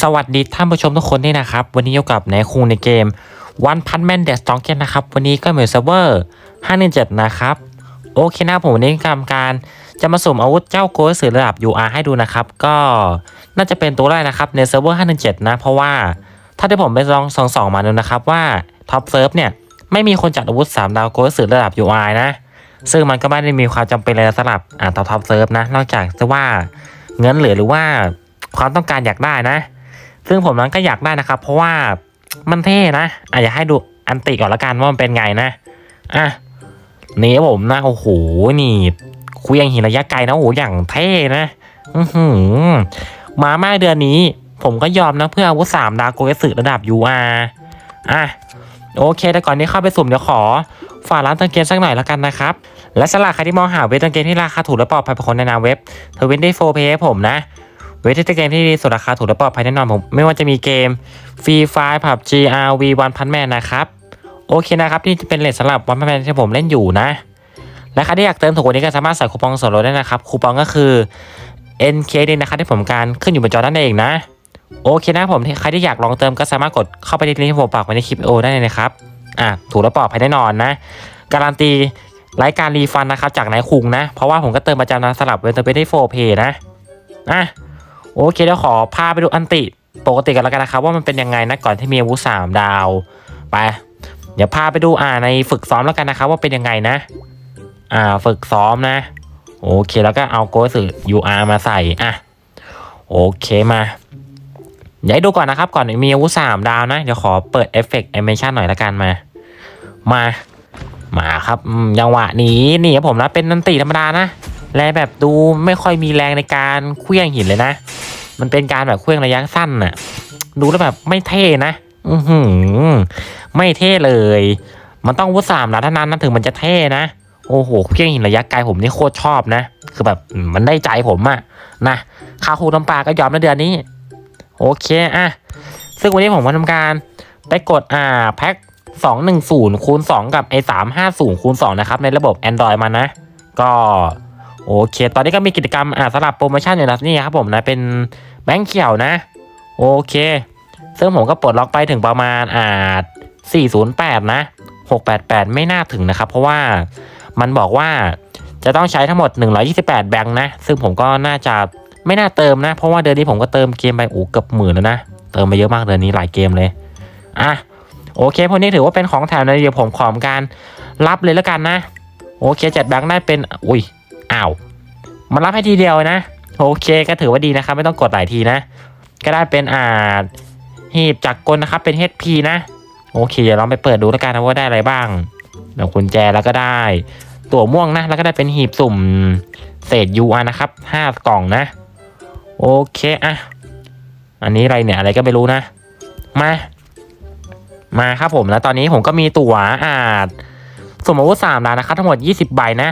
สวัสดีท่านผู้ชมทุกคนด้วยนะครับ วันนี้อยู่กับนายคุงในเกม One Punch Man Death s t o c k นะครับ วันนี้ก็เหมือนเซิร์ฟเวอร์517 นะครับ โอเคนะผมวันนี้ทำการจะมาสุ่มอาวุธเจ้าโกสือระดับ UR ให้ดูนะครับ ก็น่าจะเป็นตัวแรกนะครับในเซิร์ฟเวอร์517 นะ เพราะว่าถ้าที่ผมไปลองสองสองมาดูนะครับว่าท็อปเซิร์ฟเนี่ยไม่มีคนจัดอาวุธ 3 ดาวโกสือระดับ UR นะ ซึ่งมันก็ไม่ได้มีความจำเป็นเลยสำหรับอ่าท็อปท็อปเซิร์ฟนะนอกจากจะว่าเงินเหลือหรือว่าความต้องการอยากได้นะ ซึ่งผมนั้นก็อยากได้นะครับ เพราะว่ามันเท่นะอาจจะให้ดูอันติก่อนละกันว่ามันเป็นไงนะอะนี่ผมนะโอ้โหนี่คุยยังหินระยะไกลนะโอ้โหอย่างเท่นะอือหือมาม่าเดือนนี้ ผมก็ยอมนะเพื่ออาวุธสามดาโกเอสึระดับ UR อะโอเค แต่ก่อนที่เข้าไปสุ่มเดี๋ยวขอ ฝากร้านตังเกมสักหน่อยละกันนะครับ และสำหรับใครที่มองหาเว็บตังเกมที่ราคาถูกและปลอดภัยเป็นคนแนนำเว็บทวินได้โฟเพย์ผมนะ เว็บที่เกมที่ดีสุดราคาถูกและปลอดภัยแน่นอนผม ไม่ว่าจะมีเกมฟรีไฟล์ผับ GRV วันพันแมนนะครับ โอเคนะครับ นี่จะเป็นเลทสำหรับวันพันแมนที่ผมเล่นอยู่นะ และใครที่อยากเติมถูกกว่านี้ก็สามารถใส่คูปองส่วนลดได้นะครับ คูปองก็คือ NKD นะครับที่ผมการขึ้นอยู่บนจอด้านเองนะ โอเคนะผมใครที่อยากลองเติมก็สามารถกดเข้าไปที่ลิงก์ที่ผมปักไว้ในคลิปโอได้เลยนะครับอะถูกและปลอดภัยแน่นอนนะการันตีรายการรีฟันนะครับจากนายคุงนะ เพราะว่าผมก็เติมประจำนะสลับเวนเตอร์ไปได้โฟเพย์นะอะ โอเคเดี๋ยวขอพาไปดูอันติปกติกันแล้วกันนะครับว่ามันเป็นยังไงนะก่อนที่มีอาวุธสามดาว ไป เดี๋ยวพาไปดูอ่าในฝึกซ้อมแล้วกันนะครับว่าเป็นยังไงนะ อ่าฝึกซ้อมนะ โอเคแล้วก็เอาโกสึ UR มาใส่อะโอเคมาเดี๋ยวให้ดูก่อนนะครับก่อนมีอาวุธสามดาวนะ เดี๋ยวขอเปิดเอฟเฟกต์แอนิเมชันหน่อยละกันมา มามาครับอืมจังหวะนี้นี่ครับผมนะเป็นนันติธรรมดานะ แลแบบดูไม่ค่อยมีแรงในการเคลื่องหินเลยนะ มันเป็นการแบบเคลื่องระยะสั้นน่ะ ดูแล้วแบบไม่เท่นะ อือหือ ไม่เท่เลย มันต้องวุฒิสามนะเท่านั้นนะถึงมันจะเท่นะ โอ้โห เครื่องหินระยะไกลผมนี่โคตรชอบนะ คือแบบมันได้ใจผมอะนะคาคูน้ำปลาก็ยอมในเดือนนี้ โอเคอะซึ่งวันนี้ผมก็ทำการไปกดอ่าแพ็ค210คูณ2กับไอ้350คูณ2นะครับ ในระบบ Android มานะ ก็โอเค ตอนนี้ก็มีกิจกรรมอ่าสำหรับโปรโมชั่นอยู่นะนี่ครับผมนะเป็น แบงค์เขียวนะ โอเค ซึ่งผมก็ปลดล็อกไปถึงประมาณอ่า408 นะ 688 ไม่น่าถึงนะครับ เพราะว่ามันบอกว่าจะต้องใช้ทั้งหมด 128 แบงค์นะ ซึ่งผมก็น่าจะไม่น่าเติมนะ เพราะว่าเดือนนี้ผมก็เติมเกมไปโอ้เกือบหมื่นแล้วนะ เติมไปเยอะมากเดือนนี้หลายเกมเลย อะ โอเค พวกนี้ถือว่าเป็นของแถมนะเดี๋ยวผมขอมการรับเลยแล้วกันนะ โอเคจัดแบงค์ได้เป็น อุ้ย อ้าว มันรับให้ทีเดียวนะ โอเคก็ถือว่าดีนะครับ ไม่ต้องกดหลายทีนะ ก็ได้เป็นอ่าหีบจักรกลนะครับเป็น HP นะ โอเคเดี๋ยวลองไปเปิดดูแล้วกันนะว่าได้อะไรบ้างเดี๋ยวกุญแจแล้วก็ได้ ตัวม่วงนะ แล้วก็ได้เป็นหีบสุ่มเศษ UR นะครับห้ากล่องนะ โอเคอะอันนี้อะไรเนี่ยอะไรก็ไม่รู้นะ มา มาครับผมแล้วตอนนี้ผมก็มีตั๋วอ่าสมมติว่าสามล้านนะครับ ทั้งหมด 20 ใบนะ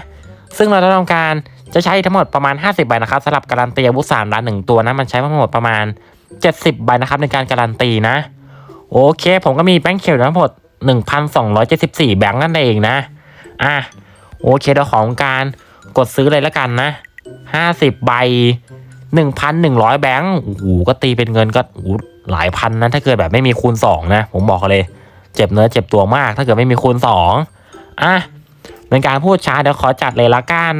ซึ่งเราจะต้องการ จะใช้ทั้งหมดประมาณ 50 ใบนะครับสำหรับการันตีอาวุธสามล้านหนึ่งตัวนะ มันใช้ทั้งหมดประมาณ 70 ใบนะครับในการการันตีนะ โอเค ผมก็มีแบงค์เขียวทั้งหมด 1,274 แบงค์นั่นเองนะ อะ โอเคเดี๋ยวของการกดซื้อเลยล้วกันนะ 50 ใบ 1,100 แบงค์ โอ้โห ก็ตีเป็นเงินก็โอ้หหลายพันนะ ถ้าเกิดแบบไม่มีคูณ 2 นะ ผมบอกเลย เจ็บเนื้อเจ็บตัวมาก ถ้าเกิดไม่มีคูณ 2 อะเป็นการพูดช้าเดี๋ยวขอจัดเลยละกัน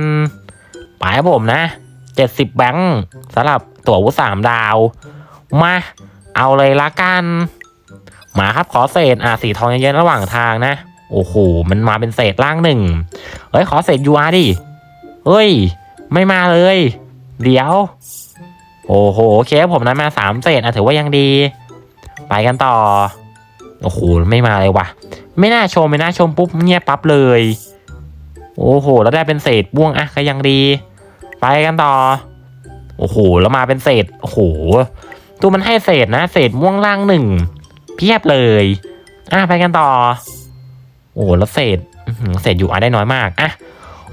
ไปครับผมนะ 70 แบงค์สำหรับตั๋ววุสามดาว มา เอาเลยละกัน มาครับขอเศษอะสีทองเยอะๆระหว่างทางนะ โอ้โห มันมาเป็นเศษล่างหนึ่งเฮ้ย ขอเศษ UR ดิ เฮ้ย ไม่มาเลย เดี๋ยว โอ้โหโอเคผมนะมาสามเศษอะถือว่ายังดี ไปกันต่อ โอ้โห ไม่มาเลยว่ะ ไม่น่าชม ไม่น่าชมปุ๊บเงียบปั๊บเลย โอ้โห แล้วได้เป็นเศษบ้วงอะก็ยังดี ไปกันต่อ โอ้โห แล้วมาเป็นเศษ โอ้โห ตัวมันให้เศษนะ เศษม่วงล่างหนึ่ง เพียบเลย อะไปกันต่อ โอ้โหแล้วเศษเศษอยู่อะได้น้อยมาก อะ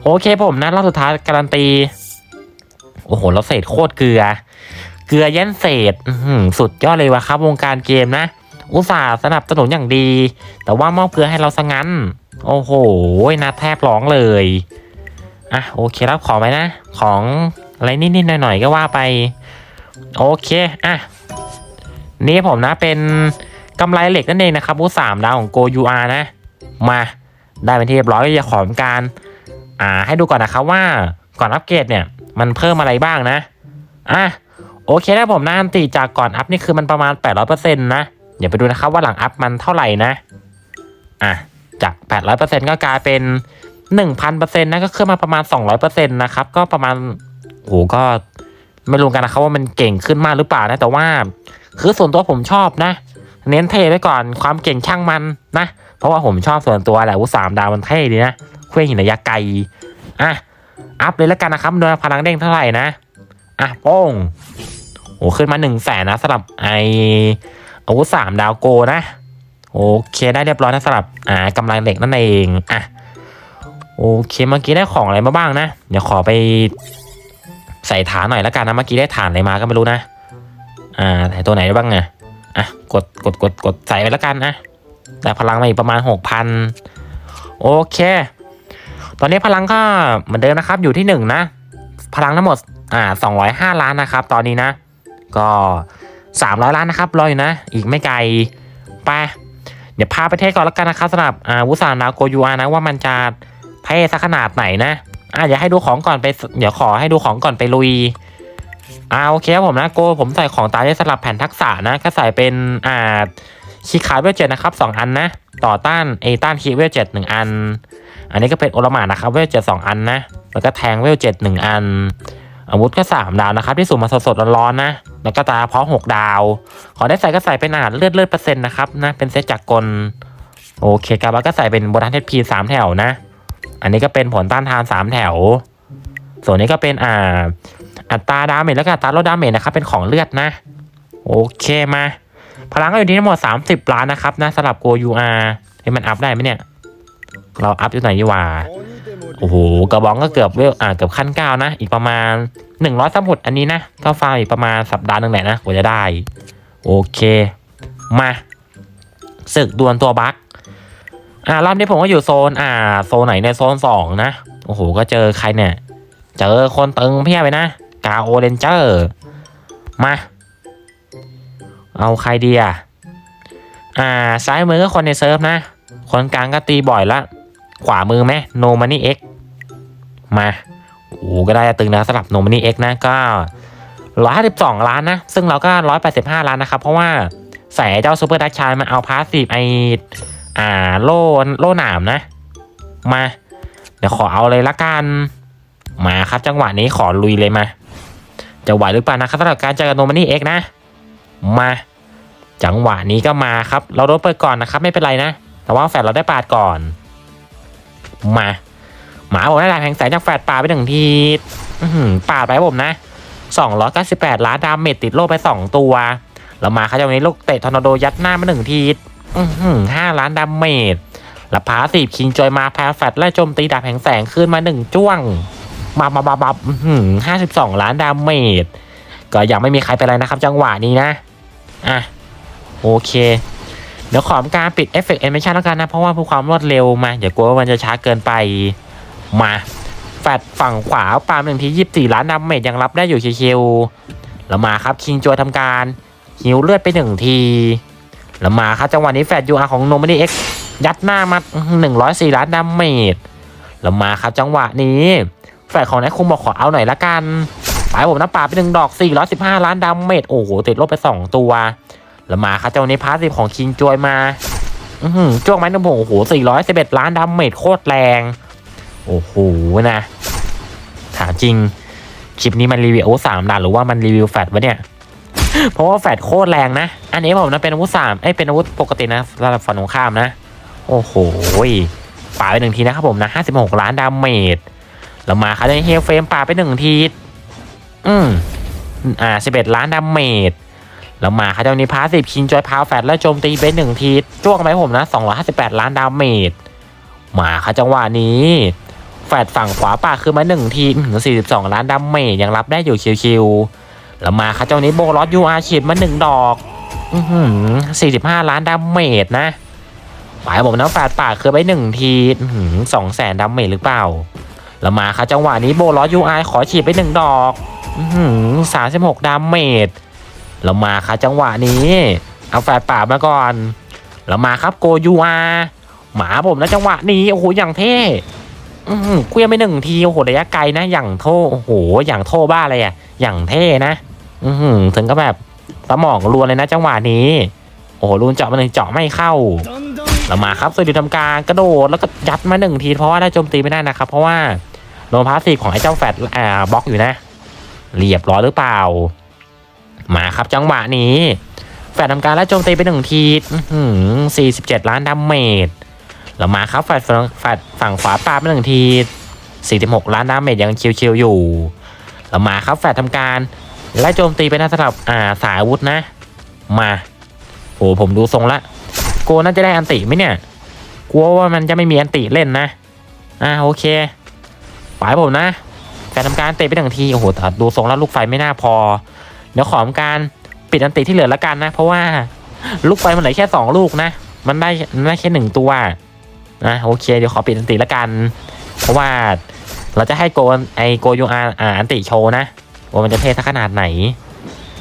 โอเคผมนะรอบสุดท้ายการันตี โอ้โห แล้วเศษโคตรเกลือ เกลือยันเศษสุดยอดเลยวะครับ วงการเกมนะ อุตส่าห์สนับสนุนอย่างดี แต่ว่ามอบเกลือให้เราซะงั้น โอ้โหนาแทบร้องเลย อะโอเครับขอไหมนะ ของอะไรนิดๆหน่อยๆก็ว่าไป โอเคอะนี่ผมนะเป็นกำไรเหล็กนั่นเองนะครับบูสามดาวของ Go UR นะ มาได้เป็นที่เรียบร้อยก็จะขอทำการ อ่าให้ดูก่อนนะครับว่าก่อนอัปเกรดเนี่ย มันเพิ่มอะไรบ้างนะอะโอเคนะผมนะอันติจากก่อนอัพนี่คือมันประมาณ 800%นะเดี๋ยวไปดูนะครับว่าหลังอัพมันเท่าไหร่นะอะจาก 800%ก็กลายเป็น 1,000%นะก็ขึ้นมาประมาณ 200%นะครับก็ประมาณโหก็ไม่รู้กันนะครับว่ามันเก่งขึ้นมากหรือเปล่านะแต่ว่า คือส่วนตัวผมชอบนะ เน้นเทไว้ก่อนความเก่งช่างมันนะ เพราะว่าผมชอบส่วนตัวแหละวุสามดาวมันเท่ดีนะเครื่องหินระยะไกลอะอัพเลยแล้วกันนะครับโดยพลังเด้งเท่าไหร่นะอะโป้งโอ้ขึ้นมาหนึ่งแสนนะสำหรับไออาวุธสามดาวโกนะ โอเคได้เรียบร้อยนะสำหรับอ่ากำลังเหล็กนั่นเองอะ โอเคเมื่อกี้ได้ของอะไรมาบ้างนะ เดี๋ยวขอไปใส่ฐานหน่อยแล้วกันนะเมื่อกี้ได้ฐานอะไรมาก็ไม่รู้นะ อ่าใส่ตัวไหนได้บ้างอะอะกดกดกดกดใส่ไปแล้วกันนะแต่พลังมาอีกประมาณหกพันโอเค ตอนนี้พลังก็เหมือนเดิมนะครับอยู่ที่หนึ่งนะ พลังทั้งหมดอ่าสองร้อยห้าล้านนะครับ ตอนนี้นะ ก็สามร้อยล้านนะครับรออยู่นะ อีกไม่ไกลไปเดี๋ยวพาไปเทสก่อนแล้วกันนะครับสำหรับอ่าวุสานนาโกยูอานะว่ามันจะ ท่สักขนาดไหนนะอ่าเดี๋ยวให้ดูของก่อนไป เดี๋ยวขอให้ดูของก่อนไปลุยอ่าโอเคครับผมนะโกผมใส่ของตามได้สำหรับแผ่นทักษะนะก็ใส่เป็นอ่าคีคาเวลเจ็ดนะครับสองอันนะต่อต้านเอต้านคีเวลเจ็ดหนึ่งอัน อันนี้ก็เป็นโอลมานะครับเวลเจ็ดสองอันนะแล้วก็แทงเวลเจ็ดหนึ่งอัน อาวุธก็สามดาวนะครับที่สุ่มมาสดๆร้อนๆนะแล้วก็ตาเพาะหกดาว ขอได้ใส่ก็ใส่เป็นอาหารเลือดเลือดเปอร์เซ็นต์นะครับนะเป็นเซตจากกลโอเคกาบาก็ใส่เป็นโบนัสเทพีสามแถวนะ อันนี้ก็เป็นผลต้านทานสามแถว ส่วนนี้ก็เป็นอ่าอัตราดาเมจแล้วก็อัตราลดดาเมจนะครับเป็นของเลือดนะ โอเคมา พลังก็อยู่ที่ทั้งหมด30 ล้านนะครับนะสำหรับโกยูอาร์ให้มันอัพได้ไหมเนี่ย เราอัพอยู่ไหนดีวะโอ้โหกระบองก็เกือบเวลอ่าเกือบขั้นเก้านะ อีกประมาณ100สมุดอันนี้นะก็ฟาร์มอีกประมาณสัปดาห์หนึ่งแหละนะกว่าจะได้ โอเค มาศึกดวลตัวบัค อ่ารอบนี้ผมก็อยู่โซนอ่า โซนไหนในยโซนสองนะ โอ้โห ก็เจอใครเนี่ย เจอคนตึงเพียบไปนะ กาโอเรนเจอร์ มา เอาใครดีอะ อ่า ซ้ายมือก็คนในเซิร์ฟนะ คนกลางก็ตีบ่อยละ ขวามือไหมโนมานี่เอ็กมาโอ้ก็ได้ตึงนะสำหรับโนมานี่เอ็กนะก็ร้อยห้าสิบสองล้านนะ ซึ่งเราก็ร้อยแปดสิบห้าล้านนะครับ เพราะว่าใส่เจ้าซูเปอร์ดักชายมาเอาพาสซีฟไอ อ่าโล่โล่หนามนะ มา เดี๋ยวขอเอาเลยละกันมาครับจังหวะนี้ขอลุยเลยมาจะไหวหรือเปล่านะครับสำหรับการเจอกับโนมานี่เอ็กนะ มา จังหวะนี้ก็มาครับ เราโดนเปิดก่อนนะครับ ไม่เป็นไรนะ แต่ว่าแฟดเราได้ปาดก่อน มา หมาบอกได้ดาบแห่งแสงจากแฟดปาไปหนึ่งทีอื้อหือปาดไปผมนะ298ล้านดาเมจติดโลไป 2 ตัว แล้วมาครับจังหวะนี้ลูกเตะทอร์นาโดยัดหน้ามาหนึ่งที ห้าล้านดาเมจแล้วพาสีคิงจอยมาแพ้แฟดไล่โจมตีดาบแห่งแสงขึ้นมาหนึ่งจ้วงมาบับบับบับห้าสิบสองล้านดาเมจก็ยังไม่มีใครเป็นไรนะครับ จังหวะนี้นะ อะ โอเค เดี๋ยวขอทำการปิดเอฟเฟกต์แอนิเมชันแล้วกันนะ เพราะว่าเพื่อความรวดเร็วมา อย่ากลัวว่ามันจะช้าเกินไปมาแฟดฝั่งขวาปาล์มหนึ่งทียี่สิบสี่ล้านดาเมจยังรับได้อยู่เชิวๆแล้วมาครับคิงจอยทำการหิวเลือดไปหนึ่งที แล้วมาครับจังหวะนี้แฟดยูอาร์ของโนมานีเอ็กยัดหน้ามาหนึ่งร้อยสี่ล้านดาเมจแล้วมาครับจังหวะนี้ แฟดของนายคุมบอกขอเอาหน่อยละกันไปผมน้ำปาไปหนึ่งดอก 415 ล้านดาเมจโอ้โหติดลบไป 2 ตัว แล้วมาครับเจ้านี้พาสซีฟของคิงจวยมาอือหือจ้วงไม้น้ำผงโอ้โห 411 ล้านดาเมจโคตรแรง โอ้โหนะถามจริงคลิปนี้มันรีวิวอาวุธสามด่านหรือว่ามันรีวิวแฟดวะเนี่ย เพราะว่าแฟดโคตรแรงนะ อันนี้ผมนะเป็นอาวุธสามไอ้ยเป็นอาวุธปกตินะระดับฝั่งตรงข้ามนะ โอ้โหป่าไปหนึ่งทีนะครับผมนะ56ล้านดาเมจแล้วมาครับในเฮลเฟมป่าไปหนึ่งที อืมอ่าสิบเอ็ดล้านดาเมจแล้วมาครับเจ้านี้พาสิบคิงจอยพาวแฟตแล้วโจมตีไปหนึ่งทีจ้วงไปผมนะสองร้อยห้าสิบแปดล้านดาเมจมาครับจังหวะนี้แฟดฝั่งขวาป่าคือมาหนึ่งทีสี่สิบสองล้านดาเมจยังรับได้อยู่ชิวๆ แล้วมาครับเจ้านี้โบลอสยูอาร์ฉีดมาหนึ่งดอกอือหือสี่สิบห้าล้านดาเมจนะหมายผมนะแฟดป่าคือไปหนึ่งทีสองแสนดาเมจหรือเปล่า แล้วมาครับจังหวะนี้โบลอสยูไอขอฉีดไปหนึ่งดอกสามสิบหกดาเมจเรามาครับจังหวะนี้เอาแฟดป่ามาก่อนเรามาครับโกยูอาหมาผมนะจังหวะนี้โอ้โหอย่างเท่เคลียร์ไปหนึ่งทีโอ้โหระยะไกลนะอย่างโทโอ้โหอย่างโทบ้าเลยอะอย่างเท่นะ อือหือถึงก็แบบสมองรวนเลยนะจังหวะนี้ โอ้โหรูนเจาะมาหนึ่งเจาะไม่เข้าเรามาครับสวัสดีทำการกระโดดแล้วก็ยัดมาหนึ่งที เพราะว่าได้โจมตีไม่ได้นะครับ เพราะว่าโดนพาสซีฟของไอ้เจ้าแฟดอ่าบล็อกอยู่นะ เรียบร้อยหรือเปล่า มาครับจังหวะนี้ แฟดทำการแล้วโจมตีไปหนึ่งทีสี่สิบเจ็ดล้านดาเมจเรามาครับแฟดฝั่งแฟดฝั่งขวาปาไปหนึ่งทีสี่สิบหกล้านดาเมจยังชิวๆอยู่เรามาครับแฟดทำการ ไล่โจมตีไปนะสำหรับอ่าสายอาวุธนะ มาโอ้ผมดูทรงละโกน่าจะได้อันติไหมเนี่ยกลัวว่ามันจะไม่มีอันติเล่นนะอ่าโอเคปล่อยผมนะการทำการเตะไปหนึ่งทีโอ้โหดูทรงแล้วลูกไฟไม่น่าพอ เดี๋ยวขอทำการปิดอันติที่เหลือแล้วกันนะ เพราะว่าลูกไฟมันเหลือแค่สองลูกนะ มันได้มันได้แค่หนึ่งตัวนะโอเคเดี๋ยวขอปิดอันติแล้วกัน เพราะว่าเราจะให้โกนไอโกยูอาอาอันติโชว์นะ ว่ามันจะเท่สักขนาดไหน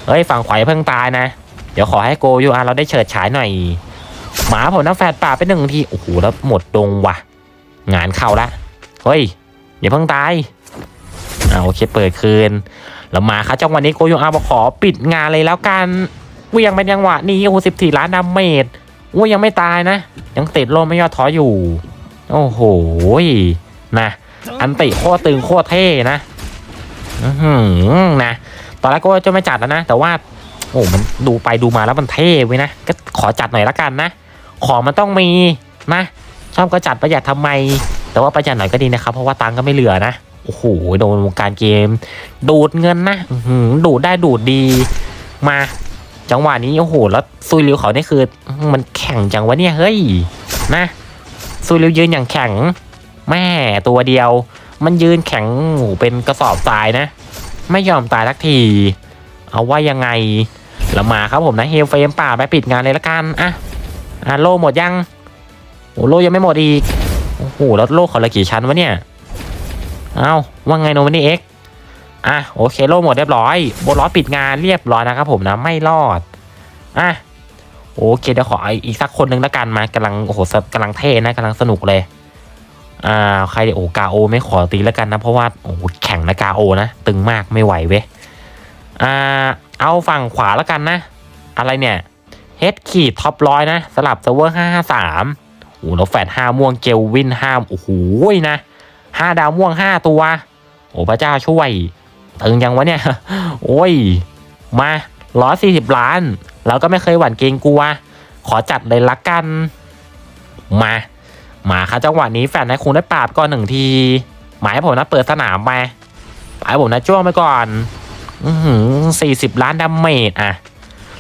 เฮ้ยฝั่งขวายเพิ่งตายนะ เดี๋ยวขอให้โกยูอาเราได้เฉิดฉายหน่อย หมาผมน้ำแฟดป่าไปหนึ่งที โอ้โหแล้วหมดดงว่ะ งานเข้าละ เฮ้ยอย่าเพิ่งตายอ่าโอเคเปิดคืน แล้วมาครับจังวะนี้โกยงอาบอกขอปิดงานเลยแล้วกันเวียงเป็นจังหวะนี้โอ้โหสิบสี่ล้านดาเมจว่ายังไม่ตายนะ ยังติดโลมไม่ย่อท้ออยู่ โอ้โหนะอันติโคตรตึงโคตรเท่นะ นะ ตอนแรกก็จะไม่จัดแล้วนะ แต่ว่า โอ้มันดูไปดูมาแล้วมันเท่ไว้ยนะ ก็ขอจัดหน่อยละกันนะ ของมันต้องมีนะ ชอบก็จัดประหยัดทำไม แต่ว่าประหยัดหน่อยก็ดีนะครับ เพราะว่าตังก็ไม่เหลือนะ โอ้โห โดนวงการเกม ดูดเงินนะหืดูดได้ดูดดี มา จังหวะนี้ โอ้โห แล้วซุยริวเขานี่คือ มันแข่งจังวะเนี่ย เฮ้ย นะซุยริวยืนอย่างแข็ง แม่ตัวเดียว มันยืนแข็งโอ้โหเป็นกระสอบทรายนะ ไม่ยอมตายทักที เอาว่ายังไงแล้วมาครับผมนะเฮลเฟมป่าไปปิดงานเลยละกันอะอะโลหมดยังโอ้โลยังไม่หมดอีกโอ้โหแล้วโลขอละกี่ชั้นวะเนี่ยเอาว่าไงโนมันนี่เอ็กอะโอเคโลหมดเรียบร้อยโบล้อปิดงานเรียบร้อยนะครับผมนะไม่รอดอะโอเคเดี๋ยวขออีกสักคนหนึ่งละกันมากำลังโอ้โหกำลังเท่นะกำลังสนุกเลย อ่าใครเดี๋ยวโอ้กาโอไม่ขอตีแล้วกันนะ เพราะว่าโอ้แข่งนะกาโอนะ ตึงมากไม่ไหวเว้ยอ่าเอาฝั่งขวาแล้วกันนะ อะไรเนี่ยเฮดขีดท็อปร้อยนะ สลับเซิร์ฟเวอร์ห้าห้าสามโอ้แล้วแฟดห้าม่วงเกลวินห้าโอ้โหนะห้าดาวม่วงห้าตัว โอ้พระเจ้าช่วยตึงยังวะเนี่ย โอ้ย มาร้อยสี่สิบล้าน เราก็ไม่เคยหวั่นเกรงกลัว ขอจัดเลยละกัน มา มาครับจังหวะนี้แฟนให้คงได้ปราบก่อนหนึ่งที หมายให้ผมนะเปิดสนามไปหมายผมนะจ้วงไปก่อนอืสี่สิบล้านดาเมจอะ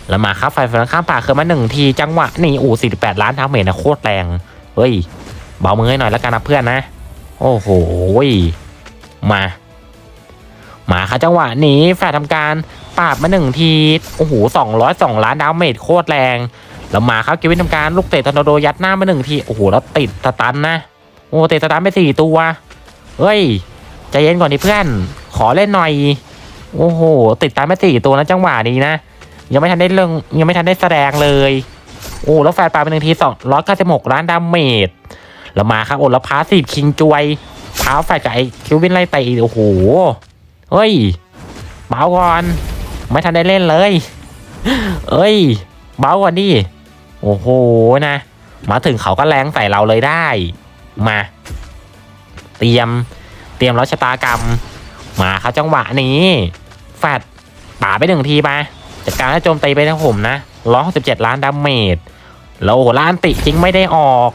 แล้วมาครับไฟฟ้าข้ามป่าเคยมาหนึ่งทีจังหวะนี่อูสี่สิบแปดล้านดาเมจนะโคตรแรง เฮ้ย เบามือให้หน่อยแล้วกันนะเพื่อนนะ โอ้โหมา มาครับจังหวะนี้แฟร์ทำการปราบมาหนึ่งที โอ้โหสองร้อยสองล้านดาเมจโคตรแรง แล้วมาครับเกวินทำการลูกเตะทอร์นาโดยัดหน้ามาหนึ่งทีโอ้โหแล้วติดสตันนะโอ้เตะสตันไปสี่ตัวเฮ้ยใจเย็นก่อนดิเพื่อนขอเล่นหน่อยโอ้โหติดตามไปสี่ตัวนะจังหวะนี้นะยังไม่ทันได้เรื่องยังไม่ทันได้แสดงเลย โอ้แล้วแฟนปลาเป็นหนึ่งทีสองร้อยเก้าสิบหกล้านดาเมจแล้วมาครับโอ้แล้วพาสีคิงจวยพาแฟนกับไอคิววินไล่ไปอีกโอ้โหเฮ้ยเบาก่อน ไม่ทันได้เล่นเลยเอ้ยเบาก่อนดิ โอ้โหนะ มาถึงเขาก็แรงใส่เราเลยได้ มา เตรียม เตรียมรัชะตากรรม มาครับจังหวะนี้แฟดป่าไปหนึ่งทีไปจัดการให้โจมตีไปนะผมนะร้อยสิบเจ็ดล้านดาเมจแล้วโอ้โหล้านติจริงไม่ได้ออก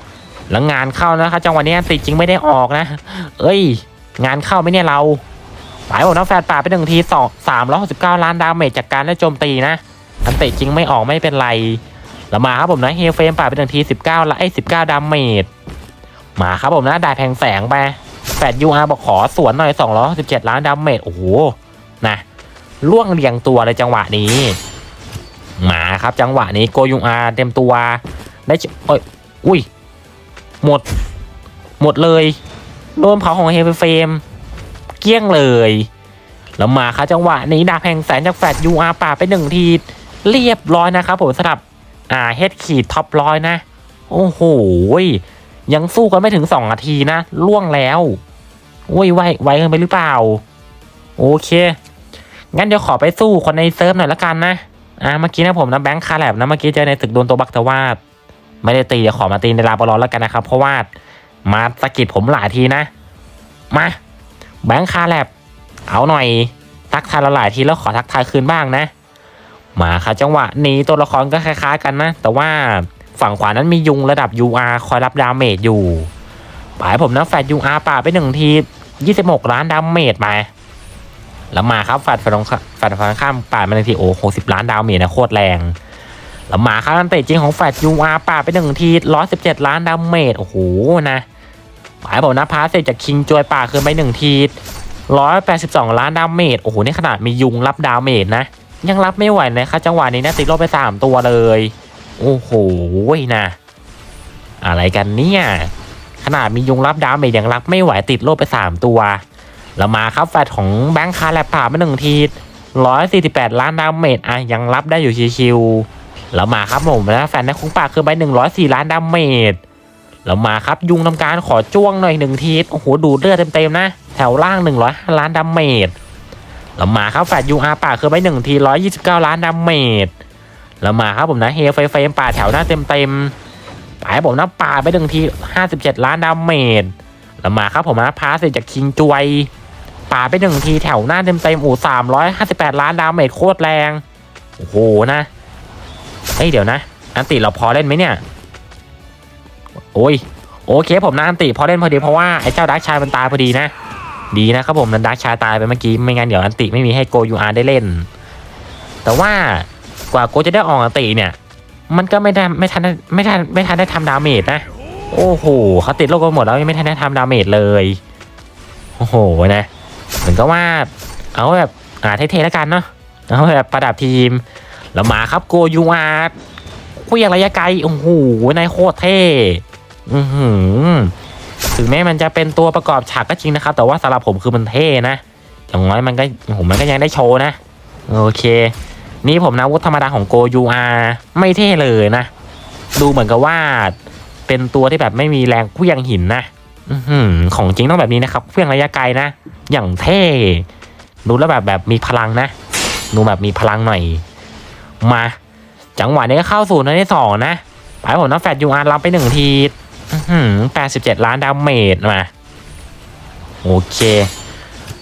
แล้วงานเข้านะครับจังหวะนี้ติจริงไม่ได้ออกนะ เอ้ย งานเข้าไหมเนี่ยเราหมายบอกนะแฟดป่าไปหนึ่งทีสองสามร้อยหกสิบเก้าล้านดาเมจจากการได้โจมตีนะอันติจริงไม่ออกไม่เป็นไร แล้วมาครับผมนะเฮลเฟรมป่าไปหนึ่งทีสิบเก้าละไอ้สิบเก้าดาเมจมาครับผมนะได้แพงแสงไปแฟดยูอาร์บอกขอสวนหน่อยสองร้อยสิบเจ็ดล้านดาเมจโอ้โหนะล่วงเรียงตัวเลยจังหวะนี้มาครับจังหวะนี้โกยูอาร์เต็มตัวได้เอ้ยอุ้ยหมด หมดเลยโดนเผาของเฮฟเฟรมเกลี้ยงเลยแล้วมาครับจังหวะนี้ดาบแห่งแสนจากแฟดยูอาร์ป่าไปหนึ่งที เรียบร้อยนะครับผมสำหรับ อ่าเฮดขีดท็อปร้อยนะ โอ้โหยังสู้กันไม่ถึงสองนาทีนะล่วงแล้วโอ้ยไวไวเกินไปหรือเปล่า โอเค งั้นเดี๋ยวขอไปสู้คนในเซิร์ฟหน่อยละกันนะอ่าเมื่อกี้นะผมนะแบงค์คาแลบนะเมื่อกี้เจอในตึกโดนตัวบักแต่ว่าไม่ได้ตีเดี๋ยวขอมาตีในลาบอลอนแล้วกันนะครับ เพราะว่ามาสะกิดผมหลายทีนะ มา แบงค์คาแลบเอาหน่อยทักทายเราหลายทีแล้วขอทักทายคืนบ้างนะ มาค่ะจังหวะนี้ตัวละครก็คล้ายๆกันนะ แต่ว่าฝั่งขวานั้นมียุงระดับ UR คอยรับดาเมจอยู่ปายผมนะแฟด UR ป่าไปหนึ่งที 26 ล้านดาเมจมาแล้วมาครับแฟดฝั่งตรงข้ามแฟดฝั่งข้ามป่าดมาหนึ่งทีโอ้60ล้านดาเมจนะโคตรแรงแล้วมาครับอันเตะจริงของแฟด UR ป่าไปหนึ่งที117ล้านดาเมจโอ้โหนะปายผมนะพาสเสร็จจากคิงจวยป่าคืนไปหนึ่งที182ล้านดาเมจโอ้โหนี่ขนาดมียุงรับดาเมจนะ ยังรับไม่ไหวนะครับจังหวะนี้นะติดลบไปสามตัวเลย โอ้โหนะ อะไรกันเนี่ยขนาดมียุงรับดาเมจยังรับไม่ไหวติดลบไปสามตัว แล้วมาครับแฟดของแบงค์คาแลบผ่านมาหนึ่งทีร้อยสี่สิบแปดล้านดาเมจอะยังรับได้อยู่ชิวๆแล้วมาครับผมนะแฟนนะคุ้งปากคือไปหนึ่งร้อยสี่ล้านดาเมจแล้วมาครับยุงทำการขอจ้วงหน่อยหนึ่งทีโอ้โหดูเลือดเต็มๆนะ แถวล่างหนึ่งร้อยล้านดาเมจ แล้วมาครับแฟดยูอาร์ป่าคือไปหนึ่งทีร้อยยี่สิบเก้าล้านดาเมจแล้วมาครับผมนะเฮลไฟเฟมป่าแถวหน้าเต็มเต็มป่าผมนะป่าไปหนึ่งทีห้าสิบเจ็ดล้านดาเมจแล้วมาครับผมนะพาสเสร็จจากคิงจวยป่าไปหนึ่งทีแถวหน้าเต็มเต็มอู่สามร้อยห้าสิบแปดล้านดาเมจโคตรแรงโอ้โหนะเฮ้ยเดี๋ยวนะ อันติเราพอเล่นไหมเนี่ย โอ้ยโอเคผมนะอันติพอเล่นพอดีเพราะว่าไอ้เจ้าดักชายมันตายพอดีนะ ดีนะครับผมนันดักชายตายไปเมื่อกี้ไม่งั้นเดี๋ยวอันติไม่มีให้โกยูอาร์ได้เล่น แต่ว่ากว่าโกจะได้ออกอันติเนี่ย มันก็ไม่ได้ไม่ทันไม่ทันไม่ทันได้ทำดาเมจนะ โอ้โหเขาติดโลกกันหมดแล้วยังไม่ทันได้ทำดาเมจเลยโอ้โหนะเหมือนก็ว่า เอาแบบอ่าเท่ๆแล้วกันเนาะเอาแบบประดับทีมแล้วมาครับโกยูอาร์คุยระยะไกลโอ้โหนายโคตรเท่อือหือ ถึงแม้มันจะเป็นตัวประกอบฉากก็จริงนะครับ แต่ว่าสำหรับผมคือมันเท่นะอย่างน้อยมันก็ผมมันก็ยังได้โชว์นะ โอเค นี่ผมนะวุธธรรมดาของโกยูอาไม่เท่เลยนะ ดูเหมือนกับว่าเป็นตัวที่แบบไม่มีแรงเคลื่องหินนะอของจริงต้องแบบนี้นะครับเคลื่องระยะไกลนะ อย่างเท่ดูแล้วแบบแบบมีพลังนะดูแบบมีพลังหน่อย มา จังหวะนี้ก็เข้าสู่ในที่สองนะไปผมน้ำแฟดยูอาร์รับไปหนึ่งที แปดสิบเจ็ดล้านดาเมจมา โอเค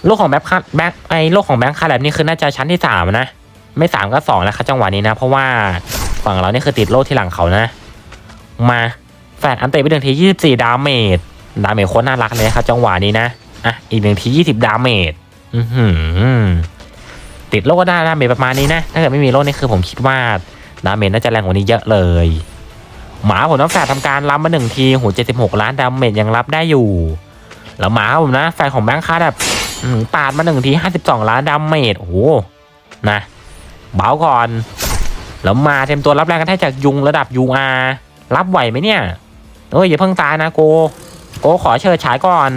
โลกของแบงค์คาแบงค์ไอโลกของแบงค์คาแลบนี่คือน่าจะชั้นที่สามนะ ไม่สามก็สองนะครับจังหวะนี้นะ เพราะว่าฝั่งเราเนี่คือติดโลกที่หลังเขานะ มาแฟดอันเตะไปหนึ่งทียี่สิบสี่ดาเมจดาเมจโคตรน่ารักเลยครับจังหวะนี้นะ อะ อีกหนึ่งทียี่สิบดาเมจอือหือติดโลกก็ได้ดาเมจประมาณนี้นะ ถ้าเกิดไม่มีโลกนี่คือผมคิดว่าดาเมจน่าจะแรงกว่านี้เยอะเลย หมาผมนะแฟดทำการรับมาหนึ่งทีหูเจ็ดสิบหกล้านดาเมจยังรับได้อยู่ แล้วหมาผมนะแฟดของแบงค์คาร์แบบปาดมาหนึ่งทีห้าสิบสองล้านดาเมจโอ้โหนะเบาก่อน แล้วมาเต็มตัวรับแรงกระแทกจากยุงระดับ UR รับไหวไหมเนี่ยเอ้ยอย่าเพิ่งตายนะโก โกขอเชิดฉายก่อน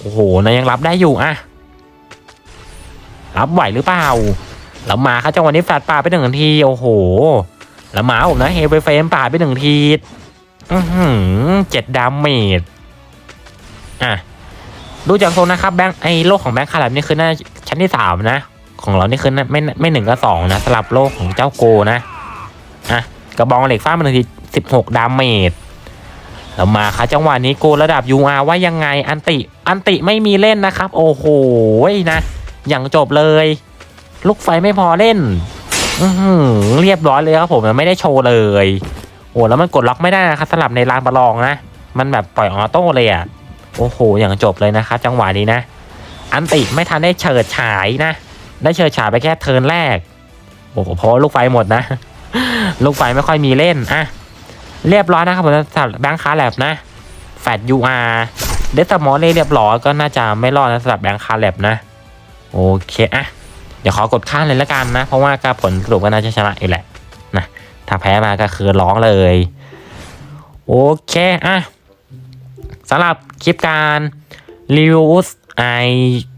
โอ้โหนะยังรับได้อยู่อะรับไหวหรือเปล่า แล้วมาครับจังหวะนี้แฟดปาไปหนึ่งทีโอ้โห แล้วหมาผมนะเฮลเฟรมป่าไปหนึ่งทีอือหือเจ็ดดาเมจอะดูจากโซนนะครับแบงค์ไอโลกของแบงค์คาร์บนี่คือน่าชั้นที่สามนะ ของเรานี่คือไม่ไม่หนึ่งก็สองนะสลับโลกของเจ้าโกนะอะกระบองเหล็กฟาดมาหนึ่งทีสิบหกดาเมจแล้วมาครับจังหวะนี้โกระดับ UR ว่ายังไงอันติอันติไม่มีเล่นนะครับ โอ้โหนะ อย่างจบเลย ลูกไฟไม่พอเล่น เรียบร้อยเลยครับผมมันไม่ได้โชว์เลยโอ้แล้วมันกดล็อกไม่ได้นะครับสลับในลานประลองนะมันแบบปล่อยออโต้เลยอะโอ้โหอย่างจบเลยนะครับจังหวะนี้นะ อันติไม่ทันได้เฉิดฉายนะ ได้เฉิดฉายไปแค่เทิร์นแรกโอ้โหเพราะลูกไฟหมดนะ ลูกไฟไม่ค่อยมีเล่นอะเรียบร้อยนะครับผมสำหรับแบงค์คาร์แลบนะแฟดยูอาร์เดสมอลเลียบร้อยก็น่าจะไม่รอดนะสำหรับแบงค์คาร์แลบนะ โอเคอะ ดี๋ยวขอกดข้ามเลยละกันนะ เพราะว่าการผลสรุปก็น่าจะชนะอีกแหละนะถ้าแพ้มาก็คือร้องเลย โอเคอะสำหรับคลิปการรีวิวไอ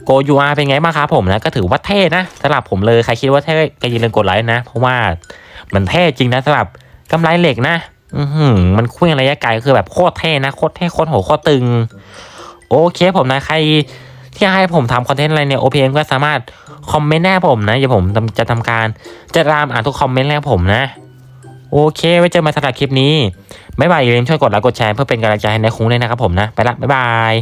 โกยูอาเป็นไงบ้างครับผมนะก็ถือว่าเท่นะสำหรับผมเลยใครคิดว่าเท่ก็อย่าลืมกดไลค์นะ เพราะว่ามันเท่จริงนะสำหรับกำไรเหล็กนะ อือหือมันคลื่องระยะไกลคือแบบโคตรเท่นะโคตรเท่โคตรโหโคตรตึง โอเคผมนะใคร ที่ให้ผมทำคอนเทนต์อะไรใน OPM ก็สามารถคอมเมนต์แน่ผมนะเดี๋ยวผมจะทำการจะตามอ่านทุกคอมเมนต์แรกผมนะ โอเค ไว้เจอมาสำหรับคลิปนี้ บ๊ายบายอย่าลืมช่วยกดไลค์กดแชร์เพื่อเป็นกำลังใจให้ในคุ้งด้วยนะครับผมนะ ไปละ บ๊ายบาย